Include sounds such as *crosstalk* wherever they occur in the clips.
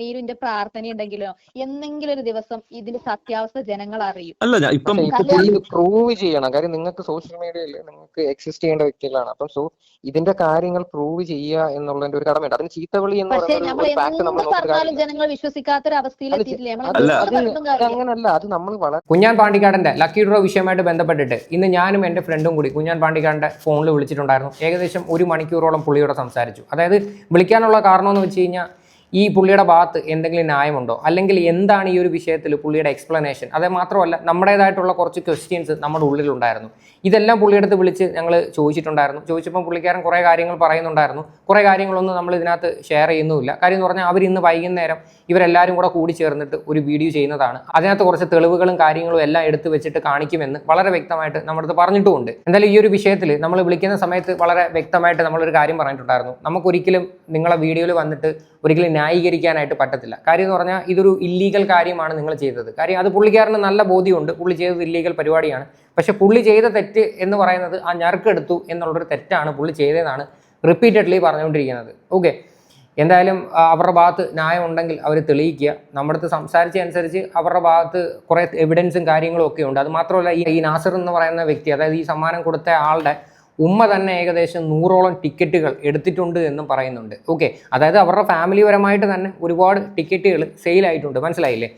നീരുവിന്റെ പ്രാർത്ഥന ഉണ്ടെങ്കിലോ എന്നെങ്കിലും ഒരു ദിവസം ഇതിന്റെ സത്യാവസ്ഥ ജനങ്ങൾ അറിയും. അല്ല ഞാൻ ഇപ്പം പ്രൂവ് ചെയ്യണം. കാര്യം നിങ്ങൾക്ക് സോഷ്യൽ മീഡിയയിൽ നിങ്ങൾക്ക് എക്സിസ്റ്റ് ചെയ്യേണ്ട വ്യക്തികളാണ്. അപ്പം സോ ഇതിന്റെ കാര്യങ്ങൾ പ്രൂവ് ചെയ്യുക എന്നുള്ളതിന്റെ ഒരു കടമയുണ്ട്. അതിന് ചീത്തവിളി എന്ന് പറയുന്നത് നമ്മൾ നമ്മൾ എന്ത് പറഞ്ഞാലും ജനങ്ങൾ വിശ്വസിക്കാത്ത ഒരു അവസ്ഥയിലെത്തിയിട്ടില്ലേ. അങ്ങനല്ല. അത് നമ്മൾ വളരെ കുഞ്ഞാൻ പാണ്ടിക്കാടന്റെ ലക്കി ഡ്രോ വിഷയമായിട്ട് ബന്ധപ്പെട്ടിട്ട് ഇന്ന് ഞാനും എന്റെ ഫ്രണ്ടും കൂടി കുഞ്ഞാൻ പാണ്ടിക്കാടന്റെ ഫോണിൽ വിളിച്ചിട്ടുണ്ടായിരുന്നു. ഏകദേശം ഒരു മണിക്കൂറോളം പുള്ളിയോട് സംസാരിച്ചു. അതായത് വിളിക്കാനുള്ള കാരണം എന്ന് വെച്ച് കഴിഞ്ഞാൽ ഈ പുള്ളിയുടെ ഭാഗത്ത് എന്തെങ്കിലും ന്യായമുണ്ടോ? അല്ലെങ്കിൽ എന്താണ് ഈ ഒരു വിഷയത്തിൽ പുള്ളിയുടെ എക്സ്പ്ലനേഷൻ അത് മാത്രമല്ല നമ്മുടേതായിട്ടുള്ള കുറച്ച് ക്വസ്റ്റ്യൻസ് നമ്മുടെ ഉള്ളിലുണ്ടായിരുന്നു. ഇതെല്ലാം പുള്ളിയെടുത്ത് വിളിച്ച് ഞങ്ങൾ ചോദിച്ചിട്ടുണ്ടായിരുന്നു. ചോദിച്ചപ്പോൾ പുള്ളിക്കാരൻ കുറേ കാര്യങ്ങൾ പറയുന്നുണ്ടായിരുന്നു. കുറേ കാര്യങ്ങളൊന്നും നമ്മൾ ഇതിനകത്ത് ഷെയർ ചെയ്യുന്നുമില്ല. കാര്യം എന്ന് പറഞ്ഞാൽ അവർ ഇന്ന് വൈകുന്നേരം ഇവരെല്ലാവരും കൂടെ കൂടി ചേർന്നിട്ട് ഒരു വീഡിയോ ചെയ്യുന്നതാണ്. അതിനകത്ത് കുറച്ച് തെളിവുകളും കാര്യങ്ങളും എല്ലാം എടുത്തു വെച്ചിട്ട് കാണിക്കുമെന്ന് വളരെ വ്യക്തമായിട്ട് നമ്മുടെ പറഞ്ഞിട്ടുമുണ്ട്. എന്തായാലും ഈ ഒരു വിഷയത്തിൽ നമ്മൾ വിളിക്കുന്ന സമയത്ത് വളരെ വ്യക്തമായിട്ട് നമ്മളൊരു കാര്യം പറഞ്ഞിട്ടുണ്ടായിരുന്നു. നമുക്കൊരിക്കലും നിങ്ങളെ വീഡിയോയിൽ വന്നിട്ട് ഒരിക്കലും ന്യായീകരിക്കാനായിട്ട് പറ്റത്തില്ല. കാര്യം എന്ന് പറഞ്ഞാൽ ഇതൊരു ഇല്ലീഗൽ കാര്യമാണ് നിങ്ങൾ ചെയ്തത്. കാര്യം അത് പുള്ളിക്കാരന് നല്ല ബോധ്യമുണ്ട്. പുള്ളി ചെയ്തത് ഇല്ലീഗൽ പരിപാടിയാണ്. പക്ഷെ പുള്ളി ചെയ്ത തെറ്റ് എന്ന് പറയുന്നത് ആ ഞറുക്കെടുത്തു എന്നുള്ളൊരു തെറ്റാണ് പുള്ളി ചെയ്തതെന്നാണ് റിപ്പീറ്റഡ്ലി പറഞ്ഞുകൊണ്ടിരിക്കുന്നത്. ഓക്കെ എന്തായാലും അവരുടെ ഭാഗത്ത് ന്യായം ഉണ്ടെങ്കിൽ അവർ തെളിയിക്കുക. നമ്മുടെ അടുത്ത് സംസാരിച്ച അനുസരിച്ച് അവരുടെ ഭാഗത്ത് കുറേ എവിഡൻസും കാര്യങ്ങളും ഒക്കെ ഉണ്ട്. അത് മാത്രമല്ല ഈ നാസർ എന്ന് പറയുന്ന വ്യക്തി അതായത് ഈ സമ്മാനം കൊടുത്ത ആളുടെ ഉമ്മ തന്നെ ഏകദേശം നൂറോളം ടിക്കറ്റുകൾ എടുത്തിട്ടുണ്ട് എന്നും പറയുന്നുണ്ട്. ഓക്കെ അതായത് അവരുടെ ഫാമിലി പരമായിട്ട് തന്നെ ഒരുപാട് ടിക്കറ്റുകൾ സെയിലായിട്ടുണ്ട് മനസ്സിലായില്ലേ?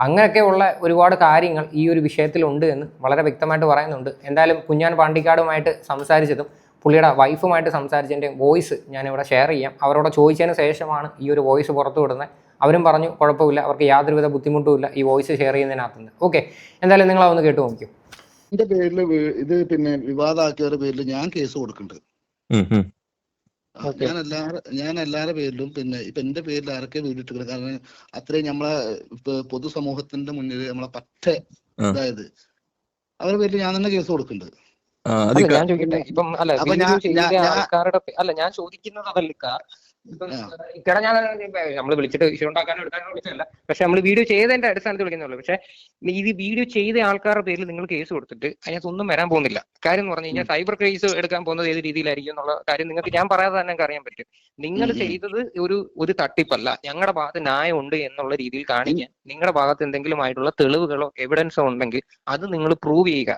അങ്ങനെയൊക്കെയുള്ള ഒരുപാട് കാര്യങ്ങൾ ഈ ഒരു വിഷയത്തിലുണ്ട് എന്ന് വളരെ വ്യക്തമായിട്ട് പറയുന്നുണ്ട്. എന്തായാലും കുഞ്ഞാൻ പാണ്ടിക്കാടുമായിട്ട് സംസാരിച്ചതും പുള്ളിയുടെ വൈഫുമായിട്ട് സംസാരിച്ചതിന്റെ വോയിസ് ഞാനിവിടെ ഷെയർ ചെയ്യാം. അവരോട് ചോദിച്ചതിന് ശേഷമാണ് ഈ ഒരു വോയിസ് പുറത്തു വിടുന്നത്. അവരും പറഞ്ഞു കുഴപ്പമില്ല. അവർക്ക് യാതൊരുവിധ ബുദ്ധിമുട്ടുമില്ല ഈ വോയിസ് ഷെയർ ചെയ്യുന്നതിനകത്തുനിന്ന്. ഓക്കെ എന്തായാലും നിങ്ങളതൊന്ന് കേട്ടു കേട്ട് നോക്കിയോ എന്റെ പേരിൽ ഇത് പിന്നെ വിവാദമാക്കിയവരുടെ പേരിൽ ഞാൻ കേസ് കൊടുക്കുന്നുണ്ട് ഞാൻ എല്ലാവരുടെ ഞാൻ എല്ലാവരുടെ പേരിലും പിന്നെ ഇപ്പൊ എന്റെ പേരിൽ ആരൊക്കെ വീടിട്ടിട്ടുണ്ട് കാരണം അത്രയും നമ്മളെ ഇപ്പൊ പൊതുസമൂഹത്തിന്റെ മുന്നിൽ നമ്മളെ പറ്റ അതായത് അവരുടെ പേരിൽ ഞാൻ തന്നെ കേസ് കൊടുക്കുന്നുണ്ട് ഞാൻ ചോദിക്കട്ടെ. ഇപ്പം അല്ല ആൾക്കാരുടെ അല്ല ഞാൻ ചോദിക്കുന്നത് അതല്ല. ഇക്കടെ ഞാൻ നമ്മൾ വിളിച്ചിട്ട് ഇഷ്യൂ ഉണ്ടാക്കാനോ എടുക്കാനോ വിളിച്ചതല്ല. പക്ഷെ നമ്മൾ വീഡിയോ ചെയ്തതിന്റെ അടിസ്ഥാനത്തിൽ വിളിക്കുന്നുള്ളൂ പക്ഷെ ഇത് വീഡിയോ ചെയ്ത ആൾക്കാരുടെ പേരിൽ നിങ്ങൾ കേസ് കൊടുത്തിട്ട് അതിനകത്ത് ഒന്നും വരാൻ പോകുന്നില്ല. കാര്യം എന്ന് പറഞ്ഞു കഴിഞ്ഞാൽ സൈബർ കേസ് എടുക്കാൻ പോകുന്നത് ഏത് രീതിയിലായിരിക്കും എന്നുള്ള കാര്യം നിങ്ങൾക്ക് ഞാൻ പറയാതെ തന്നെ അറിയാൻ പറ്റും. നിങ്ങൾ. ചെയ്തത് ഒരു ഒരു തട്ടിപ്പല്ല. ഞങ്ങളുടെ ഭാഗത്ത് ന്യായമുണ്ട് എന്നുള്ള രീതിയിൽ കാണിക്കാൻ നിങ്ങളുടെ ഭാഗത്ത് എന്തെങ്കിലും ആയിട്ടുള്ള തെളിവുകളോ എവിഡൻസോ ഉണ്ടെങ്കിൽ അത് നിങ്ങൾ പ്രൂവ് ചെയ്യുക.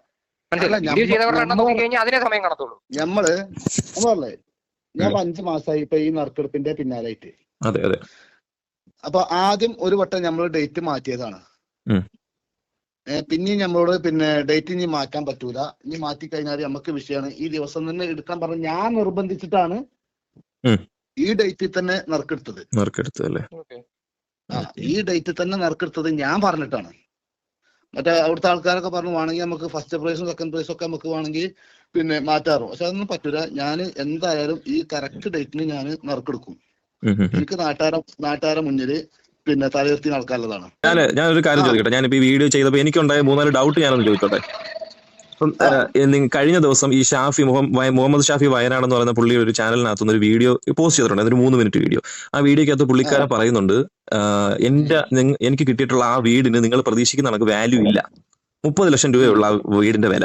മനസ്സിലായി? വീഡിയോ ചെയ്തവരുടെ എണ്ണം നോക്കി കഴിഞ്ഞാൽ അതിനെ സമയം കാണത്തുള്ളൂ. നമ്മൾ നമ്മളല്ലേ ഞാൻ അഞ്ചു മാസമായി ഇപ്പൊ ഈ നറുക്കെടുപ്പിന്റെ പിന്നാലായിട്ട് അതെ അതെ. അപ്പൊ ആദ്യം ഒരു വട്ടം നമ്മൾ ഡേറ്റ് മാറ്റിയതാണ്. പിന്നെ നമ്മളോട് പിന്നെ ഡേറ്റ് ഇനി മാറ്റാൻ പറ്റൂല. ഇനി മാറ്റി കഴിഞ്ഞാൽ നമുക്ക് വിഷയമാണ് ഈ ദിവസം തന്നെ എടുക്കാൻ പറഞ്ഞ ഞാൻ നിർബന്ധിച്ചിട്ടാണ് ഈ ഡേറ്റിൽ തന്നെ നറുക്കെടുത്തത്. നറുക്കെടുത്തു അല്ലേ? ഈ ഡേറ്റിൽ തന്നെ നറുക്കെടുത്തത് ഞാൻ പറഞ്ഞിട്ടാണ്. മറ്റേ അവിടുത്തെ ആൾക്കാരൊക്കെ പറഞ്ഞു വേണമെങ്കിൽ നമുക്ക് ഫസ്റ്റ് പ്രൈസും സെക്കൻഡ് പ്രൈസും ഒക്കെ നമുക്ക് വേണമെങ്കിൽ പിന്നെ മാറ്റാറോ പക്ഷെ അതൊന്നും പറ്റൂല. ഞാൻ എന്തായാലും ഈ കറക്റ്റ് ഡേറ്റിന് ഞാൻ നറുക്കെടുക്കും. എനിക്ക് നാട്ടാരം നാട്ടാര മുന്നിൽ പിന്നെ തലയുയർത്തി നടക്കാനുള്ളതാണ് ഞാൻ ഞാനൊരു കാര്യം ചോദിക്കട്ടെ? ഞാനിപ്പോ ഈ വീഡിയോ ചെയ്തപ്പോൾ എനിക്കുണ്ടായ മൂന്നാൽ ഡൗട്ട് ഞാനൊന്ന് ചോദിച്ചോട്ടെ? അപ്പം കഴിഞ്ഞ ദിവസം ഈ ഷാഫി മുഹമ്മ- മുഹമ്മദ് ഷാഫി വയനാട് എന്ന് പറയുന്ന പുള്ളി ഒരു ചാനലിനകത്തുനിന്ന് ഒരു വീഡിയോ പോസ്റ്റ് ചെയ്തിട്ടുണ്ട്. അതൊരു മൂന്ന് മിനിറ്റ് വീഡിയോ. ആ വീഡിയോക്കകത്ത് പുള്ളിക്കാരൻ പറയുന്നുണ്ട് എന്റെ എനിക്ക് കിട്ടിയിട്ടുള്ള ആ വീടിന് നിങ്ങൾ പ്രതീക്ഷിക്കുന്ന നമുക്ക് വാല്യൂ ഇല്ല. മുപ്പത് ലക്ഷം രൂപയുള്ള ആ വീടിന്റെ വില.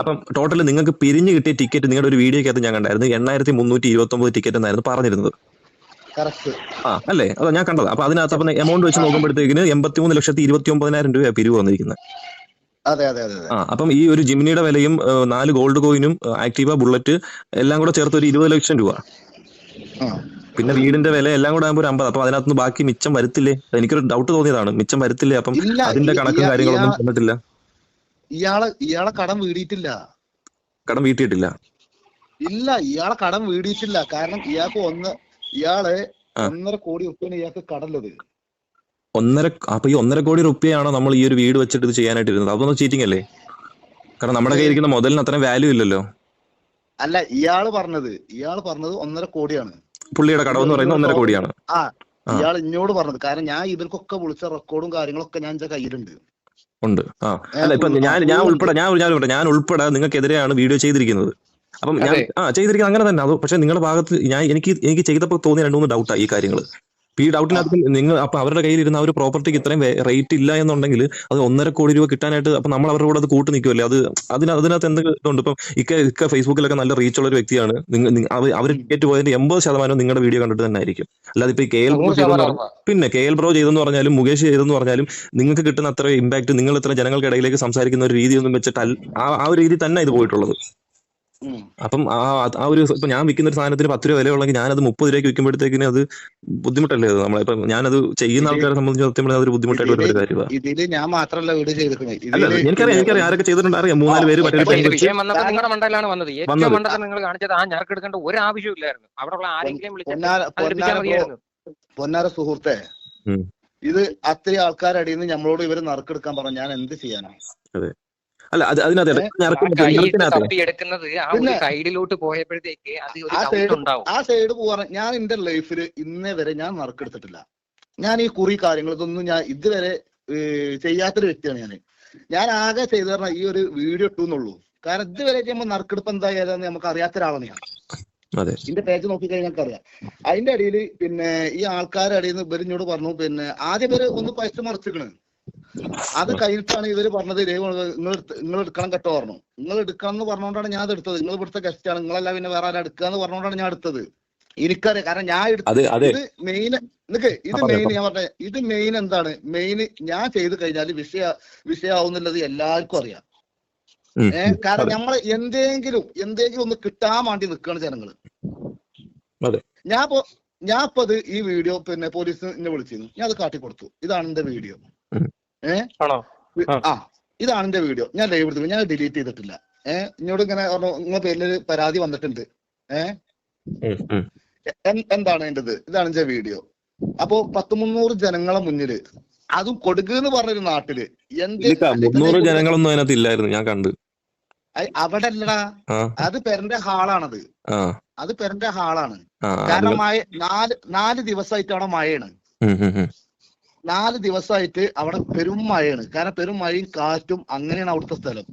അപ്പം ടോട്ടൽ നിങ്ങൾക്ക് പിരിഞ്ഞു കിട്ടിയ ടിക്കറ്റ് നിങ്ങളുടെ ഒരു വീഡിയോക്കകത്ത് ഞാൻ കണ്ടായിരുന്നു. എണ്ണായിരത്തി മുന്നൂറ്റി ഇരുപത്തി ഒമ്പത് ടിക്കറ്റ് എന്നായിരുന്നു പറഞ്ഞിരുന്നത്. ആ അല്ലേ? അതാ ഞാൻ കണ്ടത്. അപ്പൊ അതിനകത്ത് അപ്പം എമൗണ്ട് വെച്ച് നോക്കുമ്പോഴത്തേക്കിന് എൺപത്തിമൂന്ന് ലക്ഷത്തി ഇരുപത്തി ഒമ്പതിനായിരം രൂപയാണ് പിരിവ് വന്നിരിക്കുന്നത് അതെ അതെ അതെ ആ അപ്പം ഈ ഒരു ജിമിനിയുടെ വിലയും നാല് ഗോൾഡ് കോയിനും ആക്ടീവ ബുള്ളറ്റ് എല്ലാം കൂടെ ചേർത്ത് ഒരു ഇരുപത് ലക്ഷം രൂപ. പിന്നെ വീടിന്റെ വില എല്ലാം കൂടെ ആകുമ്പോൾ ഒരു അമ്പത് അപ്പൊ അതിനകത്ത് ബാക്കി മിച്ചം വരത്തില്ലേ? എനിക്കൊരു ഡൗട്ട് തോന്നിയതാണ് മിച്ചം വരത്തില്ലേ? അപ്പം അതിന്റെ കണക്കും കാര്യങ്ങളൊന്നും തന്നിട്ടില്ല ഇയാളെ ഇയാളെ കടം വീടിയിട്ടില്ല. കടം വീട്ടിയിട്ടില്ല. ഇല്ല ഇയാളെ കടം വീടിയിട്ടില്ല. കാരണം ഇയാൾക്ക് ഒന്ന് ഇയാൾ. ഒന്നര കോടി ഉറുപ്പിയാണ് ഇയാൾക്ക് കടലുള്ളത് ഒന്നര അപ്പൊ ഈ ഒന്നര കോടി റുപ്യയാണോ നമ്മൾ ഈ ഒരു വീട് വെച്ചിട്ട് ഇത് ചെയ്യാനായിട്ട് ഇരുന്നത്? അതൊന്നും ചീറ്റിംഗ് അല്ലേ? കാരണം നമ്മുടെ കയ്യിൽ ഇരിക്കുന്ന മുതലിന് അത്ര വാല്യൂ ഇല്ലല്ലോ. അല്ല ഇയാൾ പറഞ്ഞത് ഇയാൾ പറഞ്ഞത് ഒന്നര കോടിയാണ്. പുള്ളിയുടെ കടവെന്ന് എന്ന് പറയുന്നത് ഒന്നര കോടിയാണ്. ആ. ഇയാൾ എന്നോട് പറഞ്ഞത് കാരണം ഞാൻ ഇവർക്കൊക്കെ വിളിച്ച റെക്കോർഡും കാര്യങ്ങളൊക്കെ ഞാൻ എന്റെ കയ്യിലുണ്ട്. ഉണ്ട്. ആ. അല്ല ഇപ്പൊ ഞാൻ ഞാൻ. ഉൾപ്പെടെ ഞാൻ ഞാൻ ഉൾപ്പെടെ ഞാൻ ഉൾപ്പെടെ നിങ്ങൾക്കെതിരെയാണ് വീഡിയോ ചെയ്തിരിക്കുന്നത്. അപ്പം ഞാൻ. ആ ചെയ്തിരിക്കുന്നത് അങ്ങനെ തന്നെ. അത് പക്ഷെ നിങ്ങളുടെ ഭാഗത്ത് ഞാൻ എനിക്ക് എനിക്ക് ചെയ്തപ്പോൾ തോന്നിയ രണ്ടു മൂന്ന് ഡൗട്ടാണ് ഈ കാര്യങ്ങൾ ഇപ്പൊ ഈ ഡൗട്ടിനകത്ത് നിങ്ങൾ അപ്പൊ അവരുടെ കയ്യിൽ ഇരുന്ന ആ ഒരു പ്രോപ്പർട്ടിക്ക് ഇത്രയും റേറ്റ് ഇല്ല എന്നുണ്ടെങ്കിൽ അത് ഒന്നര കോടി രൂപ കിട്ടാനായിട്ട് അപ്പൊ നമ്മൾ അവരുടെ കൂടെ അത് കൂട്ട് നിൽക്കുമല്ലേ അത് അതിന് അതിനകത്ത് എന്തെങ്കിലും ഉണ്ട് ഇപ്പം ഇക്ക ഇക്ക ഫേസ്ബുക്കിലൊക്കെ നല്ല റീച്ച് ഉള്ള ഒരു വ്യക്തിയാണ് നിങ്ങൾ അവർ ടിക്കറ്റ് പോയതിന്റെ എൺപത് ശതമാനം നിങ്ങളുടെ വീഡിയോ കണ്ടിട്ട് തന്നെ ആയിരിക്കും. അല്ലാതെ ഇപ്പൊ കെ എൽ പിന്നെ കെ എൽ ബ്രോ ചെയ്തെന്ന് പറഞ്ഞാലും മുകേഷ് ചെയ്തെന്ന് പറഞ്ഞാലും നിങ്ങൾക്ക് കിട്ടുന്ന അത്ര ഇമ്പാക്ട് നിങ്ങൾ ഇത്ര ജനങ്ങൾക്കിടയിലേക്ക് സംസാരിക്കുന്ന ഒരു രീതി ഒന്നും വെച്ചിട്ട് ആ ആ ഒരു രീതി തന്നെ ഇത് പോയിട്ടുള്ളത്. അപ്പം ആ ആ ഒരു ഇപ്പൊ ഞാൻ വിൽക്കുന്ന ഒരു സാധനത്തിന് പത്ത് രൂപ വിലയുള്ളെങ്കിൽ ഞാനത് മുപ്പത് രൂപയ്ക്ക് വിൽക്കുമ്പോഴത്തേക്കിന് അത് ബുദ്ധിമുട്ടല്ലേ അത് നമ്മളിപ്പം ഞാനത് ചെയ്യുന്ന ആൾക്കാരെ സംബന്ധിച്ച് സത്യം പറഞ്ഞാൽ അതൊരു ബുദ്ധിമുട്ടായിട്ട് വരുന്ന ഒരു കാര്യമാണ് ഇതിൽ ഞാൻ മാത്രമല്ല വീഡിയോ ചെയ്തിരിക്കുന്നത്. അല്ല എനിക്കറിയാം എനിക്കറിയാം. ആരൊക്കെ ചെയ്തിട്ടുണ്ട് അറിയാം. മൂന്നാൽ പേര് നിങ്ങളുടെ മണ്ടയിലാണ് വന്നത്. ഏറ്റവും. മണ്ടത്തിൽ നിങ്ങൾ കാണിച്ചത് ആ ഞറക്കെടുക്കേണ്ട ഒരു ആവശ്യമില്ലായിരുന്നു അവിടെയുള്ള ആരെങ്കിലും വിളിച്ചിട്ട് പൊന്നാര അവതരിപ്പിച്ചാൽ പൊന്നാര സുഹൃത്തെ ഇത് അത്രയും ആൾക്കാരടിയിൽ നിന്ന് നമ്മളോട് ഇവർ നറുക്കെടുക്കാൻ പറഞ്ഞു ഞാൻ എന്ത് ചെയ്യാനാ? അല്ല അത് അതിനകത്ത് എടുക്കുന്നത് ആ സൈഡിലോട്ട് പോയപ്പോഴത്തേക്ക് അത് ഒരു ആ സൈഡ് ഉണ്ടാവും. ആ സൈഡ് ഞാൻ എന്റെ ലൈഫിൽ ഇന്നേ വരെ ഞാൻ നറുക്കെടുത്തിട്ടില്ല ഞാൻ ഈ കുറി കാര്യങ്ങൾ ഇതൊന്നും ഞാൻ ഇതുവരെ ചെയ്യാത്തൊരു വ്യക്തിയാണ് ഞാൻ ഞാൻ ആകെ ചെയ്തു പറഞ്ഞാൽ ഈ ഒരു വീഡിയോ ഇട്ടു എന്നുള്ളൂ കാരണം ഇതുവരെ ചെയ്യുമ്പോൾ നറുക്കെടുപ്പ് എന്താ ഏതാന്ന് നമുക്ക് അറിയാത്ത ഒരാളാണ് ഞാൻ. അതെ. ഇതിന്റെ പേജ് നോക്കി കഴിഞ്ഞാൽ അറിയാം. അതിന്റെ ഇടയിൽ പിന്നെ ഈ ആൾക്കാരുടെ ഇടയിൽ നിന്ന് ഇവരിഞ്ഞോട് പറഞ്ഞു പിന്നെ ആദ്യം ഇവർ ഒന്ന് പൈസ മറിച്ചിക്കണ് അത് കഴിഞ്ഞിട്ടാണ് ഇവർ പറഞ്ഞത് നിങ്ങൾ നിങ്ങൾ എടുക്കണം കേട്ടോ പറഞ്ഞു. നിങ്ങൾ എടുക്കണം എന്ന് പറഞ്ഞുകൊണ്ടാണ് ഞാൻ അത് എടുത്തത്. നിങ്ങൾ ഇവിടുത്തെ ഗസ്റ്റ് ആണ്. നിങ്ങളല്ല പിന്നെ വേറെ ആരും എടുക്കുക എന്ന് പറഞ്ഞുകൊണ്ടാണ് ഞാൻ എടുത്തത്. എനിക്കറിയാം. കാരണം ഞാൻ എടുത്ത അതെ അതെ. ഇത് മെയിൻ നിക്ക് ഇത് മെയിൻ ഞാൻ പറഞ്ഞ ഇത് മെയിൻ എന്താണ്? മെയിൻ ഞാൻ ചെയ്ത് കഴിഞ്ഞാൽ വിഷയ വിഷയാവുന്നുള്ളത് എല്ലാവർക്കും അറിയാം. ഏർ ഏഹ് കാരണം നമ്മൾ എന്തെങ്കിലും എന്തെങ്കിലും ഒന്ന് കിട്ടാൻ വേണ്ടി നിൽക്കുകയാണ് ജനങ്ങൾ. ഞാൻ ഇപ്പൊ ഞാൻ ഇപ്പൊ അത് ഈ വീഡിയോ പിന്നെ പോലീസ് എന്നെ വിളിച്ചിരുന്നു. ഞാൻ അത് കാട്ടിക്കൊടുത്തു. ഇതാണ് എന്റെ വീഡിയോ. ഏഹ് ആ. ഇതാണ് എന്റെ വീഡിയോ. ഞാൻ ലൈവ് എടുത്തു ഞാൻ ഡിലീറ്റ് ചെയ്തിട്ടില്ല. ഏഹ് എന്നോട് ഇങ്ങനെ പറഞ്ഞു നിങ്ങളുടെ പേരിൽ പരാതി വന്നിട്ടുണ്ട്. ഏഹ് എന്താണ് എന്റേത് ഇതാണ് എന്റെ വീഡിയോ. അപ്പോ പത്ത് മുന്നൂറ് ജനങ്ങളെ മുന്നിൽ അതും കൊടുക്കുക എന്ന് പറഞ്ഞൊരു നാട്ടിൽ മുന്നൂറ് ജനങ്ങളൊന്നും അതിനകത്ത് ഇല്ലായിരുന്നു ഞാൻ കണ്ട്. അവിടെ അല്ലടാ അത് പെരന്റെ ഹാളാണത്. ആ. അത് പെരന്റെ ഹാളാണ്. കാരണം മഴ നാല് നാല് ദിവസമായിട്ട് അവിടെ മഴയാണ്. നാല് ദിവസമായിട്ട് അവിടെ പെരും മഴയാണ്. കാരണം പെരും മഴയും കാറ്റും അങ്ങനെയാണ് അവിടുത്തെ സ്ഥലം.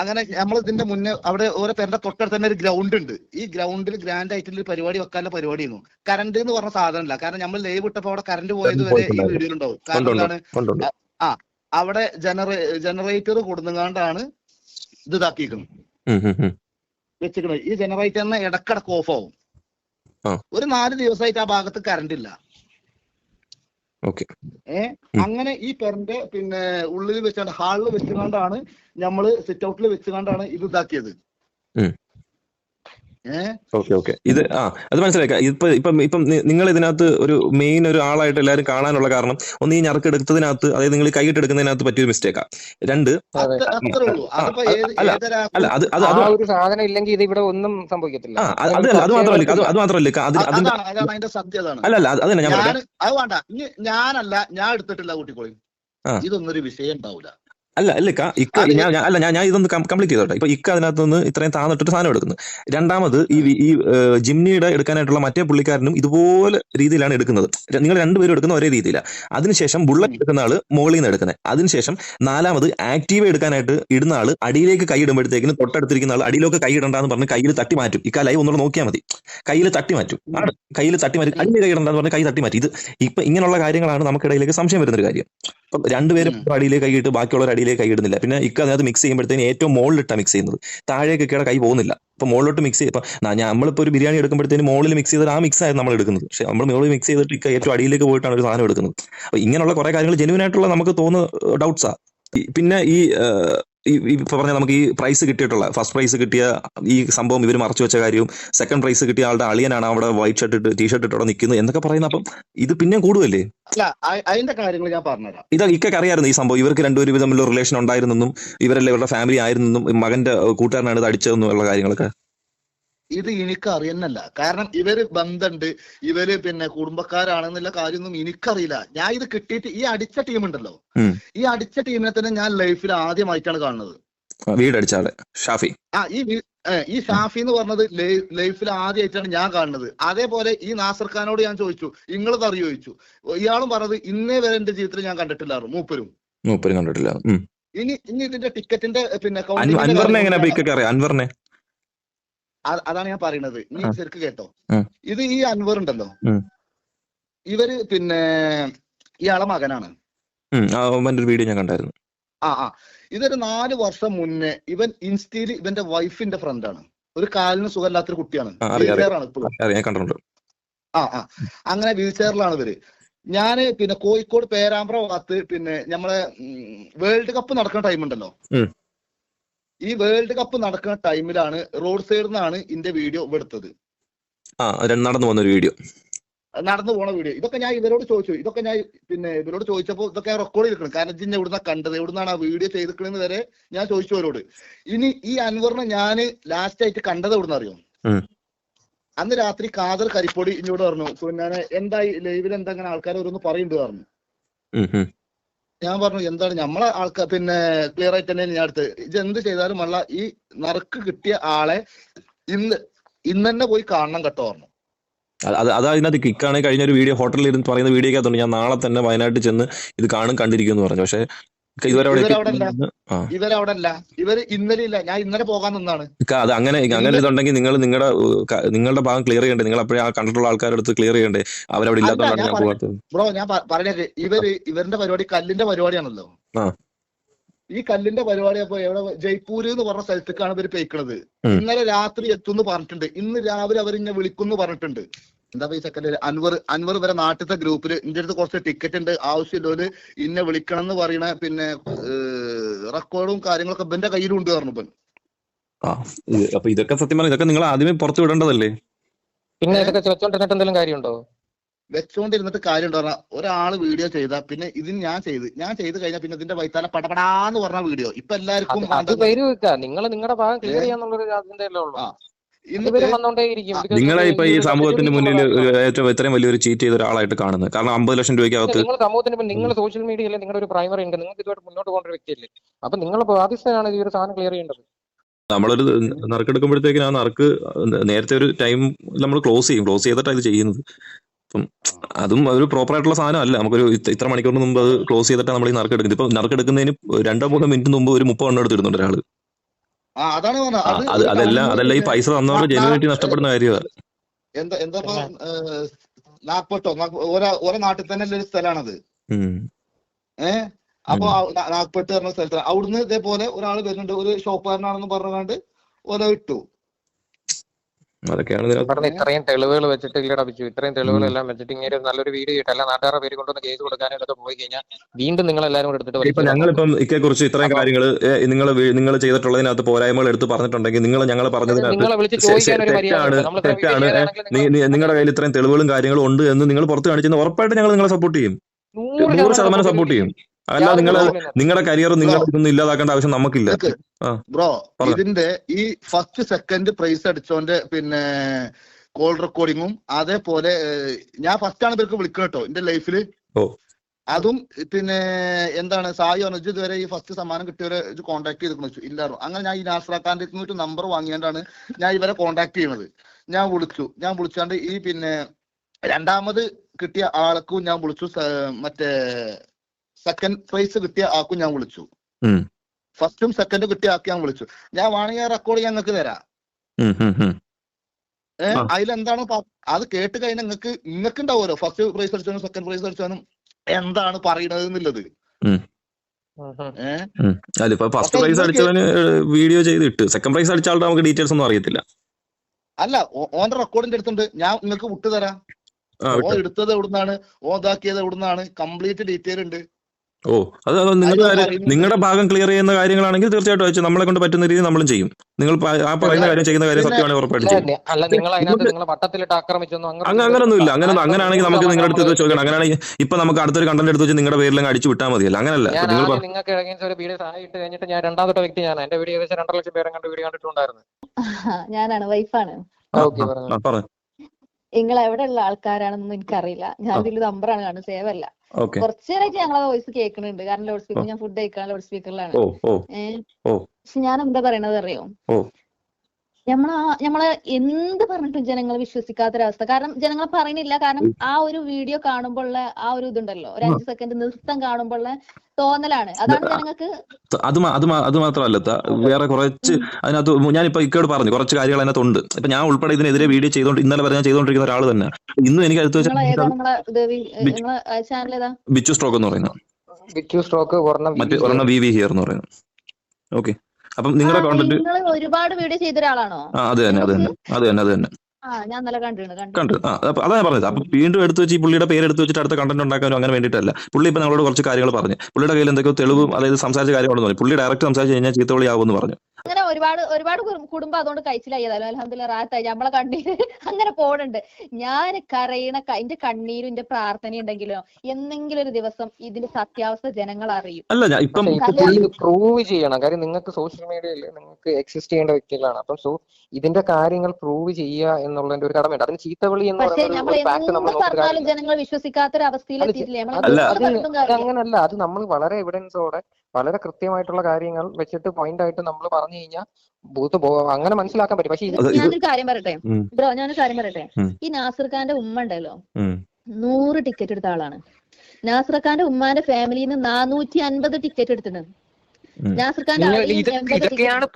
അങ്ങനെ നമ്മൾ ഇതിന്റെ മുന്നേ അവിടെ ഓരോ പേരുടെ തൊട്ടടുത്ത് തന്നെ ഒരു ഗ്രൗണ്ട് ഉണ്ട്. ഈ ഗ്രൗണ്ടിൽ ഗ്രാൻഡ് ആയിട്ടുള്ള ഒരു പരിപാടി വെക്കാനുള്ള പരിപാടി ആയിരുന്നു കറണ്ട് എന്ന് പറഞ്ഞ സാധനമല്ല. കാരണം നമ്മൾ ലൈവ് ഇട്ടപ്പോ അവിടെ കറണ്ട് പോയത് വരെ ഈ ഉണ്ടാവും കാരണം ആ എന്താണ്? ഉണ്ട്. അവിടെ ജനറേ ജനറേറ്റർ കൊടുങ്ങാണ്ടാണ് ഇത് ഇതാക്കിയിരിക്കുന്നത്. വെച്ചിരിക്കുന്നത്. ഈ ജനറേറ്ററിന് ഇടക്കിടക്ക് ഓഫ് ആവും. ഒരു നാല് ദിവസമായിട്ട് ആ ഭാഗത്ത് കറണ്ട് ഇല്ല. ഓക്കെ. ഏ? അങ്ങനെ ഈ പെരന്റെ പിന്നെ ഉള്ളിൽ വെച്ചാണ്ട് ഹാളിൽ വെച്ചുകൊണ്ടാണ് നമ്മൾ സിറ്റ് ഔട്ടിൽ വെച്ചുകൊണ്ടാണ് ഇത് ഇതാക്കിയത്. Okay okay. ഇത് ആ അത് മനസ്സിലാക്കാം ഇപ്പൊ ഇപ്പം ഇപ്പം നിങ്ങൾ ഇതിനകത്ത് ഒരു മെയിൻ ഒരു ആളായിട്ട് എല്ലാവരും കാണാനുള്ള കാരണം ഒന്ന് ഈ ഞറക്കെടുത്തതിനകത്ത് അതായത് നിങ്ങൾ കൈയിട്ട് എടുക്കുന്നതിനകത്ത് പറ്റിയൊരു മിസ്റ്റേക്കാ രണ്ട് അല്ല, അല്ല അത് അത് ഒരു സാധനം ഇല്ലെങ്കിൽ ഇത് ഇവിടെ ഒന്നും സംഭവിക്കത്തില്ല. ആ അത് അതല്ല അത് മാത്രമല്ല അത് അത് മാത്രമല്ല അതിന്റെ അതാണ് അതാണ് സത്യം അല്ല അല്ല അത് തന്നെ ഞാൻ ഞാനല്ല ഞാൻ എടുത്തിട്ടില്ല കുട്ടിക്കോളി ഇതൊന്നൊരു വിഷയം ഉണ്ടാവില്ല അല്ല അല്ല ഇക്ക ഞാൻ അല്ല ഞാൻ ഞാൻ ഇതൊന്ന് കംപ്ലീറ്റ് ചെയ്തോട്ടെ. ഇപ്പൊ ഇക്ക അതിനകത്ത് നിന്ന് ഇത്രയും താന്നിട്ടിട്ട് സാധനം എടുക്കുന്നു. രണ്ടാമത് ഈ ഈ ജിംനിയുടെ എടുക്കാനായിട്ടുള്ള മറ്റേ പുള്ളിക്കാരനും ഇതുപോലെ രീതിയിലാണ് എടുക്കുന്നത്. നിങ്ങൾ രണ്ടുപേരും എടുക്കുന്ന ഒരേ രീതിയിലാണ് അതിനുശേഷം ബുള്ളറ്റ് എടുക്കുന്ന ആൾ മുകളിൽ നിന്ന് എടുക്കുന്നത് അതിനുശേഷം നാലാമത് ആക്റ്റീവ് എടുക്കാനായിട്ട് ഇടുന്ന ആൾ അടിയിലേക്ക് കൈ ഇടുമ്പോഴത്തേക്കിന് തൊട്ടടുത്തിരിക്കുന്ന ആൾ അടിയിലൊക്കെ കൈ ഇടണ്ടെന്ന് പറഞ്ഞ് കയ്യിൽ തട്ടി മാറ്റും. ഇക്ക ലൈവ് ഒന്നുകൂടെ നോക്കിയാൽ മതി. കയ്യിൽ തട്ടി മാറ്റും. ആണ്. കയ്യിൽ തട്ടി മാറ്റി. അടിയിൽ കൈ ഇടണ്ടെന്ന് പറഞ്ഞ് കൈ തട്ടി മാറ്റി. ഇത് ഇപ്പൊ ഇങ്ങനെയുള്ള കാര്യങ്ങളാണ് നമുക്കിടയിലേക്ക് സംശയം വരുന്ന ഒരു കാര്യം. ഇപ്പം രണ്ടുപേരും. അടിയിലേക്ക് കൈയിട്ട് ബാക്കിയുള്ളവർ അടിയിലേക്ക് കൈ ഇടുന്നില്ല. പിന്നെ ഇക്ക അതിനകത്ത് മിക്സ് ചെയ്യുമ്പോഴത്തേന് ഏറ്റവും മുകളിലിട്ടാണ് മിക്സ് ചെയ്യുന്നത്. താഴേക്ക് ഇക്കയുടെ കൈ പോകുന്നില്ല. ഇപ്പൊ മുകളിലോട്ട് മിക്സ് ചെയ്യും ഇപ്പൊ നമ്മളിപ്പോ ഒരു ബിരിയാണി എടുക്കുമ്പോഴത്തേന് മുകളിൽ മിക്സ് ചെയ്തിട്ട് ആ മിക്സ് ആയിരുന്നു നമ്മൾ എടുക്കുന്നത്. പക്ഷെ നമ്മൾ മുകളിൽ മിക്സ് ചെയ്തിട്ട് ഇക്ക ഏറ്റവും അടിയിലേക്ക് പോയിട്ടാണ് ഒരു സാധനം എടുക്കുന്നത്. അപ്പൊ ഇങ്ങനെയുള്ള കുറെ കാര്യങ്ങൾ ജെനുവൻ ആയിട്ടുള്ള നമുക്ക് തോന്നുന്ന ഡൗട്ട്സാ പിന്നെ ഈ ഇപ്പൊ പറഞ്ഞ നമുക്ക് ഈ പ്രൈസ് കിട്ടിയിട്ടുള്ള ഫസ്റ്റ് പ്രൈസ് കിട്ടിയ ഈ സംഭവം ഇവർ മറച്ചു വെച്ച കാര്യവും സെക്കൻഡ് പ്രൈസ് കിട്ടിയ ആളുടെ അളിയനാണ് അവിടെ വൈറ്റ് ഷർട്ട് ഇട്ട് ടീഷർട്ട് ഇട്ട് അവിടെ നിൽക്കുന്നത് എന്നൊക്കെ പറയുന്ന അപ്പം ഇത് പിന്നെയും കൂടുതലല്ലേ അല്ല അതിന്റെ കാര്യങ്ങൾ ഞാൻ പറഞ്ഞുതരാം. ഇത് ഇക്കൊക്കെ അറിയായിരുന്നു ഈ സംഭവം. ഇവർക്ക് രണ്ടുപേരും തമ്മിലുള്ള റിലേഷൻ ഉണ്ടായിരുന്നെന്നും ഇവരെല്ലാം ഇവരുടെ ഫാമിലി ആയിരുന്നെന്നും മകന്റെ കൂട്ടുകാരനാണ് ഇത് അടിച്ചതെന്നും ഉള്ള കാര്യങ്ങളൊക്കെ. ഇത് എനിക്ക് അറിയുന്നല്ല കാരണം ഇവർ ബന്ധമുണ്ട് ഇവർ പിന്നെ കുടുംബക്കാരാണെന്നുള്ള കാര്യമൊന്നും എനിക്കറിയില്ല. ഞാൻ ഇത് കിട്ടിയിട്ട് ഈ അടിച്ച ടീം ഉണ്ടല്ലോ. ഈ അടിച്ച ടീമിനെ തന്നെ ഞാൻ ലൈഫിൽ ആദ്യമായിട്ടാണ് കാണുന്നത്. വീടടിച്ച ആളെ ഷാഫി. ആ ഈ ഈ ഷാഫി എന്ന് പറഞ്ഞത് ലൈഫിൽ ആദ്യമായിട്ടാണ് ഞാൻ കാണുന്നത്. അതേപോലെ ഈ നാസർ ഖാനോട് ഞാൻ ചോദിച്ചു നിങ്ങളത് അറിയോ ചോദിച്ചു. ഇയാളും പറഞ്ഞത് ഇന്നേ വരെ എന്റെ ജീവിതത്തിൽ ഞാൻ കണ്ടിട്ടില്ലായിരുന്നു മൂപ്പരും. മൂപ്പരും കണ്ടിട്ടില്ല. ഇനി ഇനി ഇതിന്റെ ടിക്കറ്റിന്റെ പിന്നെ അൻ- അൻവറിനെ എങ്ങനെ അറിയാം? അൻവറിനെ. അതാണ് ഞാൻ പറയുന്നത് നീ. ശരിക്ക് കേട്ടോ. ഇത് ഈ അൻവർ ഉണ്ടല്ലോ. ഇവർ പിന്നെ ഇയാളെ മകനാണ്. വീഡിയോ ഞാൻ കണ്ടായിരുന്നു. ആ ആ. ഇതൊരു നാല് വർഷം മുന്നേ ഇവൻ ഇൻസ്റ്റയിൽ ഇവന്റെ വൈഫിന്റെ ഫ്രണ്ടാണ് ഒരു കാലിന് സുഖമില്ലാത്തൊരു കുട്ടിയാണ്. ആ. ഇപ്പോഴും. ആ ആ. അങ്ങനെ വീൽ ചെയറിലാണ് ഇവർ. ഞാൻ പിന്നെ കോഴിക്കോട് പേരാമ്പ്ര ഭാഗത്ത് പിന്നെ നമ്മളെ വേൾഡ് കപ്പ് നടക്കുന്ന ടൈം ഉണ്ടല്ലോ. ഈ വേൾഡ് കപ്പ് നടക്കുന്ന ടൈമിലാണ് റോഡ് സൈഡിൽ നിന്നാണ് ഇന്റെ വീഡിയോ എടുത്തത് നടന്നു പോകുന്ന ഒരു വീഡിയോ. നടന്നു പോണ വീഡിയോ. ഇതൊക്കെ ഞാൻ ഇവരോട് ചോദിച്ചു. ഇതൊക്കെ ഞാൻ പിന്നെ ഇവരോട് ചോദിച്ചപ്പോൾ ഇതൊക്കെ റെക്കോർഡ് ചെയ്തിരിക്കണം കാരണം ജിന്നെ എവിടുന്ന കണ്ടത്. എവിടുന്നാണ് ആ വീഡിയോ ചെയ്തിരിക്കണെന്ന് വരെ ഞാൻ ചോദിച്ചു അവരോട് ഇനി ഈ അൻവറിനെ ഞാൻ ലാസ്റ്റ് ആയിട്ട് കണ്ടത് എവിടുന്ന് അറിയോ. അന്ന് രാത്രി കാതർ കരിപ്പൊടി എന്നോട് പറഞ്ഞു. പിന്നെ എന്തായി ലൈവിൽ എന്താ അങ്ങനെ ആൾക്കാർ ഓരോന്ന് പറയുന്നുണ്ട് പറഞ്ഞു. ഞാൻ പറഞ്ഞു എന്താണ് നമ്മളെ ആൾക്കാർ പിന്നെ ക്ലിയർ ആയിട്ട് തന്നെ ഞാൻ അടുത്ത്. ഇത് എന്ത് ചെയ്താലും അല്ല ഈ നറുക്ക് കിട്ടിയ ആളെ ഇന്ന് ഇന്ന് തന്നെ പോയി കാണണം കേട്ടോ പറഞ്ഞു. അത് അത് അത് അതിനകത്ത് കിക്കാണ് കഴിഞ്ഞ ഒരു വീഡിയോ ഹോട്ടലിൽ ഇരുന്ന് പറയുന്ന വീഡിയോ അകത്തുണ്ട് ഞാൻ നാളെ തന്നെ വയനാട്ടിൽ ചെന്ന് ഇത് കാണും കണ്ടിരിക്കും എന്ന് പറഞ്ഞു. പക്ഷെ ഇവരവിടെ അല്ല ഇവർ ഇന്നലെ ഇല്ല ഞാൻ ഇന്നലെ പോകാൻ നിന്നാണ്. അത് അങ്ങനെ അങ്ങനെ ഇതുണ്ടെങ്കിൽ നിങ്ങൾ നിങ്ങളുടെ നിങ്ങളുടെ ഭാഗം ക്ലിയർ ചെയ്യണ്ടേ? നിങ്ങൾ അപ്പോഴേ ആ കണ്ടിട്ടുള്ള ആൾക്കാരുടെ അടുത്ത് ക്ലിയർ ചെയ്യണ്ടേ? അവരവിടെ ഇല്ലാത്തതുകൊണ്ടാണ് ഞാൻ. പോകാത്തത്. ബ്രോ ഞാൻ പറഞ്ഞത് ഇവർ ഇവരുടെ പരിപാടി കല്ലിന്റെ പരിപാടിയാണല്ലോ. ആ. ഈ കല്ലിന്റെ പരിപാടി അപ്പൊ എവിടെ? ജയ്പൂര് എന്ന് പറഞ്ഞ സ്ഥലത്തേക്കാണ് ഇവർ പേയ്ക്കണത്. ഇന്നലെ രാത്രി എത്തുമെന്ന് പറഞ്ഞിട്ടുണ്ട്. ഇന്ന് രാവിലെ അവരിങ്ങനെ വിളിക്കുന്നു പറഞ്ഞിട്ടുണ്ട്. എന്താ പൈസ അൻവർ അൻവർ വരെ നാട്ടിലത്തെ ഗ്രൂപ്പിൽ ഇന്റെ അടുത്ത് കുറച്ച് ടിക്കറ്റ് ഉണ്ട് ആവശ്യമില്ലോൽ ഇന്നെ വിളിക്കണം എന്ന് പറയണ പിന്നെ റെക്കോർഡും കാര്യങ്ങളൊക്കെ ഇവന്റെ കയ്യിലും ഉണ്ട് പറഞ്ഞു ഇത് അപ്പൊ ഇതൊക്കെ സത്യം പറഞ്ഞു ഇതൊക്കെ നിങ്ങൾ ആദ്യമേ പുറത്ത് വിടേണ്ടതല്ലേ? പിന്നെ ഇതൊക്കെ വെച്ചോണ്ടിരുന്നിട്ട് എന്തെങ്കിലും കാര്യമുണ്ടോ? വെച്ചോണ്ടിരുന്നിട്ട് കാര്യം ഉണ്ടാ ഒരാൾ വീഡിയോ ചെയ്താ പിന്നെ ഇതിന് ഞാൻ ചെയ്ത് ഞാൻ ചെയ്ത് കഴിഞ്ഞാൽ പിന്നെ ഇതിന്റെ വൈത്താല പടപടാന്ന് പറഞ്ഞ വീഡിയോ. ഇപ്പൊ എല്ലാവർക്കും അത് പേര് നിങ്ങൾ നിങ്ങളുടെ ഭാഗം ക്ലിയർ ചെയ്യാന്നുള്ളൊരു ചിന്തയല്ലേ ഉള്ളൂ. നിങ്ങളെ ഇപ്പൊ ഈ സമൂഹത്തിന്റെ മുന്നിൽ ഏറ്റവും ഇത്രയും വലിയൊരു ചീറ്റ് ചെയ്ത ഒരാളായിട്ട് കാണുന്നത്. കാരണം അമ്പത് ലക്ഷം രൂപയ്ക്കകത്ത് നിങ്ങൾ സമൂഹത്തിന് നിങ്ങൾ സോഷ്യൽ മീഡിയയിൽ നിങ്ങളുടെ ഒരു പ്രൈമറി ഉണ്ട്. നിങ്ങൾക്ക് ഇതുമായിട്ട് മുന്നോട്ട് പോകേണ്ട വ്യക്തിയല്ലേ? അപ്പൊ നിങ്ങൾ ബാധ്യസ്ഥനാണ് ഈ ഒരു സാധനം ക്ലിയർ ചെയ്യേണ്ടത്. നമ്മളൊരു നറുക്കെടുക്കുമ്പോഴത്തേക്കിന് ആ നറുക്ക് നേരത്തെ ഒരു ടൈം നമ്മൾ ക്ലോസ് ചെയ്യും. ക്ലോസ് ചെയ്തിട്ടാണ് ഇത് ചെയ്യുന്നത്. അപ്പം അതും ഒരു പ്രോപ്പർ ആയിട്ടുള്ള സാധനം അല്ല നമുക്കൊരു ഇത്ര- മണിക്കൂറിന് മുമ്പ് അത് ക്ലോസ് ചെയ്തിട്ടാണ് നമ്മൾ ഈ നറുക്കെടുക്കുന്നത്. ഇപ്പൊ നറുക്കെടുക്കുന്നതിന് രണ്ടോ മൂന്നോ മിനിറ്റ് മുമ്പ് ഒരു മുപ്പത് എണ്ണം എടുത്തിരുന്നുണ്ട് ഒരാൾ. ആ അതാണ് പറഞ്ഞത്. അത് അതല്ല അതല്ല ഈ പൈസ തന്നവരുടെ ജനുവിനിറ്റി നഷ്ടപ്പെടുന്ന കാര്യമാണ് എന്താ എന്താ നാഗ്പട്ടോ ഓരോ ഓരോ നാട്ടിൽ തന്നെ ഉള്ള ഒരു സ്ഥലമാണത്. ഏഹ് അപ്പൊ നാഗ്പട്ട് പറഞ്ഞ സ്ഥലത്ത് അവിടുന്ന് ഇതേപോലെ ഒരാൾ വരുന്നുണ്ട് ഒരു ഷോപ്പുകാരനാണെന്ന് പറഞ്ഞുകൊണ്ട് ഓരോ ഇട്ടു. അതൊക്കെയാണ് ഇത്രയും തെളിവുകൾ വെച്ചിട്ട് ഇല്ലടാ ബിജു ഇത്രയും തെളിവുകളെല്ലാം വെച്ചിട്ട് ഇങ്ങനെ ഒരു നല്ലൊരു വീഡിയോ കിട്ടും എല്ലാ നാട്ടുകാരുടെ പേര് കൊണ്ടൊന്ന് കേസ് കൊടുക്കാനും ഇതൊക്കെ പോയി കഴിഞ്ഞാൽ വീണ്ടും നിങ്ങൾ എല്ലാവരും കൂടെ എടുത്തിട്ട് ഇപ്പൊ ഞങ്ങളിപ്പം ഇക്കെ കുറിച്ച് ഇത്രയും കാര്യങ്ങൾ നിങ്ങൾ നിങ്ങൾ ചെയ്തിട്ടുള്ളതിനകത്ത് പോരായ്മകൾ എടുത്ത് പറഞ്ഞിട്ടുണ്ടെങ്കിൽ നിങ്ങൾ ഞങ്ങൾ പറഞ്ഞതിനകത്ത് ശ- തെറ്റാണ്, നിങ്ങളുടെ കയ്യിൽ ഇത്രയും തെളിവുകളും കാര്യങ്ങളും ഉണ്ട് എന്ന് നിങ്ങൾ പുറത്ത് കാണിച്ചെന്ന് ഉറപ്പായിട്ട് ഞങ്ങൾ നിങ്ങളെ സപ്പോർട്ട് ചെയ്യും. നൂറ് ശതമാനം സപ്പോർട്ട് ചെയ്യും. അല്ല നിങ്ങൾ നിങ്ങളുടെ കരിയർ നിങ്ങൾ ഇതൊന്നും ഇല്ലാതാക്കേണ്ട ആവശ്യം നമുക്കില്ല. ബ്രോ ഇതിന്റെ ഈ ഫസ്റ്റ് സെക്കൻഡ് പ്രൈസ് അടിച്ചോന്റെ പിന്നെ കോൾ റെക്കോർഡിങ്ങും അതേപോലെ ഞാൻ ഫസ്റ്റ് ആണ് ഇവർക്ക് വിളിക്കുന്നത് കേട്ടോ എന്റെ ലൈഫിൽ അതും പിന്നെ എന്താണ് സായി അനുജ് ഇതുവരെ ഈ ഫസ്റ്റ് സമ്മാനം കിട്ടിയവരെ കോൺടാക്ട് ചെയ്തിരുന്നു ഇല്ലായിരുന്നു അങ്ങനെ ഞാൻ ഈ നാസ്രാഖാന്റെ അടുത്ത് നമ്പർ വാങ്ങിയാണ്ടാണ് ഞാൻ ഇവരെ കോൺടാക്ട് ചെയ്യുന്നത് ഞാൻ വിളിച്ചു. ഞാൻ വിളിച്ചാണ്ട് ഈ പിന്നെ രണ്ടാമത് കിട്ടിയ ആൾക്കും ഞാൻ വിളിച്ചു മറ്റേ സെക്കൻഡ് പ്രൈസ് കിട്ടിയ ആക്കും ഞാൻ വിളിച്ചു. ഫസ്റ്റും സെക്കൻഡും കിട്ടിയ ആക്കി ഞാൻ വിളിച്ചു. ഞാൻ വേണമെങ്കിൽ റെക്കോർഡ് ഞാൻ നിങ്ങൾക്ക് തരാം. ഏഹ്. അതിലെന്താണ് പ- അത് കേട്ട് കഴിഞ്ഞാൽ നിങ്ങൾക്ക് നിങ്ങൾക്ക് ഉണ്ടാവുമല്ലോ ഫസ്റ്റ് പ്രൈസ് അടിച്ചാലും സെക്കൻഡ് പ്രൈസ് അടിച്ചാലും എന്താണ് പറയണത് എന്നുള്ളത്. ഫസ്റ്റ് പ്രൈസ് അടിച്ചവന് വീഡിയോ സെക്കൻഡ് പ്രൈസ് അടിച്ച ആളുടെ നമുക്ക് ഡീറ്റെയിൽസ് ഒന്നും അറിയത്തില്ല. അല്ല ഓന്റെ റെക്കോർഡിന്റെ അടുത്തുണ്ട്. ഞാൻ നിങ്ങൾക്ക് വിട്ടുതരാം. ഓ. എടുത്തത് എവിടുന്നാണ്? ഓ ഇതാക്കിയത് എവിടുന്നാണ്? കംപ്ലീറ്റ് ഡീറ്റെയിൽ ഉണ്ട്. ഓ അത് നിങ്ങളുടെ കാര്യം നിങ്ങളുടെ ഭാഗം ക്ലിയർ ചെയ്യുന്ന കാര്യങ്ങളാണെങ്കിൽ തീർച്ചയായിട്ടും അയച്ചു നമ്മളെ കൊണ്ട് പറ്റുന്ന രീതി നമ്മളും ചെയ്യും. നിങ്ങൾ ആ പറയുന്ന കാര്യം ചെയ്യുന്ന കാര്യം സത്യമാണ് സത്യമാണെങ്കിൽ ഉറപ്പായിട്ടും അങ്ങനൊന്നും ഇല്ല. അങ്ങനെ അങ്ങനെയാണെങ്കിൽ നമുക്ക് നിങ്ങളുടെ അടുത്ത് ചോദിക്കണം. അങ്ങനെയാണെങ്കിൽ ഇപ്പൊ നമുക്ക് അടുത്തൊരു കണ്ടന്റ് എടുത്ത് വെച്ച് നിങ്ങളുടെ പേരിലും അടിച്ചു വിട്ടാൽ മതിയല്ല. അങ്ങനല്ല. നിങ്ങൾ നിങ്ങൾക്ക് ഒരു വീഡിയോ സഹായിട്ട് കഴിഞ്ഞിട്ട് ഞാൻ രണ്ടാമത്തെ വ്യക്തി ഞാൻ എന്റെ വീഡിയോ ഏകദേശം രണ്ടര ലക്ഷം പേരെ കണ്ട് വീഡിയോ കണ്ടിട്ടുണ്ടായിരുന്നു. *laughs* ഞാനാണ് വൈഫാണ് നിങ്ങൾ എവിടെയുള്ള ആൾക്കാരാണെന്നൊന്നും എനിക്കറിയില്ല. ഞാൻ. ഇതിൽ നമ്പറാണ് കാണുന്നത്. സേവ് അല്ല. ഓക്കെ. കുറച്ചു നേരമായിട്ട് ഞങ്ങളെ വോയിസ് കേൾക്കുന്നുണ്ട് കാരണം ലൗഡ് സ്പീക്കർ ഞാൻ ഫുഡ് കഴിക്കാൻ ലൗഡ് സ്പീക്കറിലാണ് പക്ഷെ ഞാൻ എന്താ പറയണത് അറിയോ ഓ. നമ്മളെ നമ്മളെ എന്ത് പറഞ്ഞിട്ടും ജനങ്ങളെ വിശ്വസിക്കാത്ത ഒരവസ്ഥ കാരണം ജനങ്ങൾ പറയുന്നില്ല. കാരണം ആ ഒരു വീഡിയോ കാണുമ്പോഴുള്ള ആ ഒരു ഇതുണ്ടല്ലോ. ഒരു അഞ്ച് സെക്കൻഡ് നൃത്തം കാണുമ്പോഴുള്ള തോന്നലാണ്. അതാണ് ജനങ്ങൾക്ക് അത് അത് മാത്രമല്ല വേറെ കുറച്ച് അതിനകത്ത് ഞാനിപ്പോ ഇക്കോട് പറഞ്ഞു കുറച്ച് കാര്യങ്ങൾ അതിനകത്തുണ്ട് ഇപ്പൊ ഞാൻ ഉൾപ്പെടെ ഇതിനെതിരെ വീഡിയോ ചെയ്തോണ്ട് ഇന്നലെ വരെ ഞാൻ ചെയ്തുകൊണ്ടിരിക്കുന്ന ഒരാൾ തന്നെ. ഇന്നും എനിക്ക് അടുത്ത് ബിച്ചു സ്ട്രോക്ക് എന്ന് പറയുന്നത് ബിച്ചു സ്ട്രോക്ക് ഒരെണ്ണം വി വി ഹിയർ എന്ന് പറയുന്നത് ഓക്കെ. അപ്പം നിങ്ങളുടെ കോണ്ടന്റ് ഒരുപാട് വീഡിയോ ചെയ്ത ഒരാളാണോ ആ അത് തന്നെ അത് തന്നെ അത് തന്നെ അത് തന്നെ. കണ്ടു. ആ അതാ പറഞ്ഞത്. അപ്പൊ വീണ്ടും എടുത്തു വെച്ച് ഈ പുള്ളിയുടെ പേര് എടുത്തു വെച്ചിട്ട് അടുത്ത കണ്ടന്റ് ഉണ്ടാക്കാനും അങ്ങനെ വേണ്ടിയിട്ടല്ല. പുള്ളി ഇപ്പൊ നമ്മളോട് കുറച്ച് കാര്യങ്ങൾ പറഞ്ഞു. പുള്ളിയുടെ കയ്യിൽ എന്തൊക്കെയോ തെളിവും അതായത് സംസാരിച്ച കാര്യങ്ങളൊന്നും പറഞ്ഞു. പുള്ളി ഡയറക്റ്റ് സംസാരിച്ച് കഴിഞ്ഞാൽ ചീത്തവിളി ആവുമെന്ന് പറഞ്ഞു. അങ്ങനെ ഒരുപാട് ഒരുപാട് കുടുംബം അതുകൊണ്ട് കഴിച്ചിലായതാലും അലഹമില്ല റാത്തായി നമ്മളെ കണ്ണീര് *laughs* അങ്ങനെ പോണുണ്ട്. ഞാൻ കരയണ ക- എന്റെ കണ്ണീരും എന്റെ പ്രാർത്ഥന ഉണ്ടെങ്കിലോ എന്തെങ്കിലും ഒരു ദിവസം ഇതിന്റെ സത്യാവസ്ഥ ജനങ്ങൾ അറിയും. അല്ല ഇപ്പം പ്രൂവ് ചെയ്യണം. കാര്യം നിങ്ങൾക്ക് സോഷ്യൽ മീഡിയയിൽ നിങ്ങൾക്ക് എക്സിസ്റ്റ് ചെയ്യേണ്ട വ്യക്തികളാണ്. അപ്പം സോ ഇതിന്റെ കാര്യങ്ങൾ പ്രൂവ് ചെയ്യുക എന്നുള്ളതിന്റെ ഒരു കടമയുണ്ട്. അതിന് ചീത്തവിളി എന്ന് പറയുന്നത് അങ്ങനല്ല അത് നമ്മൾ വളരെ എവിഡൻസോടെ വളരെ കൃത്യമായിട്ടുള്ള കാര്യങ്ങൾ വെച്ചിട്ട് പോയിന്റ് ആയിട്ട് നമ്മൾ പറഞ്ഞു കഴിഞ്ഞാൽ ബൂത്ത് അങ്ങനെ മനസ്സിലാക്കാൻ പറ്റും. പക്ഷെ ഞാനൊരു കാര്യം പറയട്ടെ. ബ്രോ ഞാനൊരു കാര്യം പറയട്ടെ? ഈ നാസർ ഖാന്റെ ഉമ്മ ഉണ്ടല്ലോ. നൂറ് ടിക്കറ്റ് എടുത്ത ആളാണ്. നാസർ ഖാന്റെ ഉമ്മാന്റെ ഫാമിലിയിൽ നിന്ന് നാനൂറ്റി അൻപത് ടിക്കറ്റ് എടുത്തിട്ടുണ്ട്. ഇതൊക്കെയാണ്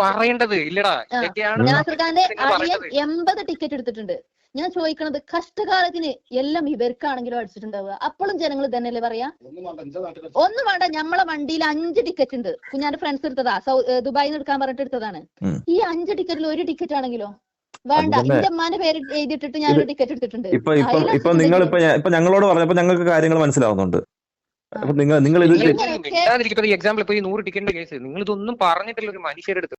ഖാന്റെ അളിയൻ എൺപത് ടിക്കറ്റ് എടുത്തിട്ടുണ്ട്. ഞാൻ ചോദിക്കണത് കഷ്ടകാലത്തിന് എല്ലാം ഇവർക്കാണെങ്കിലും അടിച്ചിട്ടുണ്ടാവുക. അപ്പോഴും ജനങ്ങൾ തന്നെയല്ലേ പറയാ? ഒന്നും വേണ്ട നമ്മളെ വണ്ടിയിൽ അഞ്ച് ടിക്കറ്റ് ഉണ്ട്. കുഞ്ഞാന്റെ ഫ്രണ്ട്സ് എടുത്തതാ സൗ ദുബായിൽ നിന്ന് എടുക്കാൻ പറഞ്ഞിട്ട് എടുത്തതാണ്. ഈ അഞ്ച് ടിക്കറ്റിൽ ഒരു ടിക്കറ്റ് ആണെങ്കിലോ? വേണ്ട എന്റെ അമ്മാന്റെ പേര് എഴുതിയിട്ടിട്ട് ഒരു ടിക്കറ്റ് എടുത്തിട്ടുണ്ട്. ഇപ്പൊ ഇപ്പൊ ഇപ്പൊ നിങ്ങൾ ഇപ്പൊ ഇപ്പൊ ഞങ്ങളോട് പറഞ്ഞപ്പോ ഞങ്ങൾക്ക് കാര്യങ്ങൾ മനസ്സിലാവുന്നുണ്ട്. അപ്പൊ നിങ്ങൾ നിങ്ങൾ ഇത് എക്സാമ്പിൾ ഇപ്പൊ ഈ നൂറ് ടിക്കറ്റിന്റെ കേസ് നിങ്ങൾ ഇതൊന്നും പറഞ്ഞിട്ടില്ല ഒരു മനുഷ്യരെടുത്ത്